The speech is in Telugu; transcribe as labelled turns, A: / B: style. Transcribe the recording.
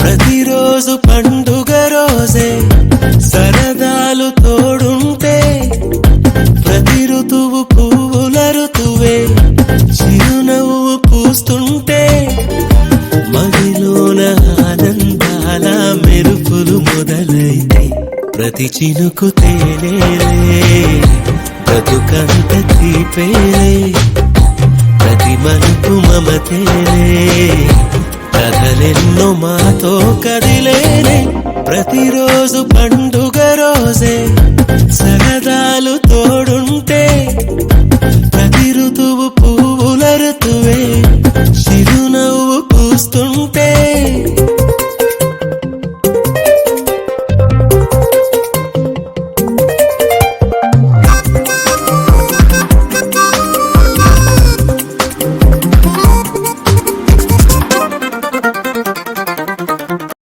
A: ప్రతిరోజు పండుగ రోజే సరదాలు తోడుంటే ప్రతి ఋతువు పువ్వుల ఋతువే చిరునవ్వు పూస్తుంటే మదిలోన ఆనందాల మెరుపులు మొదలైతే ప్రతి చినుకు తేలేలే బ్రతుకంత తీపేలే ప్రతి మలుపు మమతేలే మాతో కదిలేనే ప్రతిరోజు పండుగ రోజే. సరదాలు తోడుంటే ప్రతి ఋతువు పువ్వుల ఋతువే. చిరునవ్వు పూస్తుంటే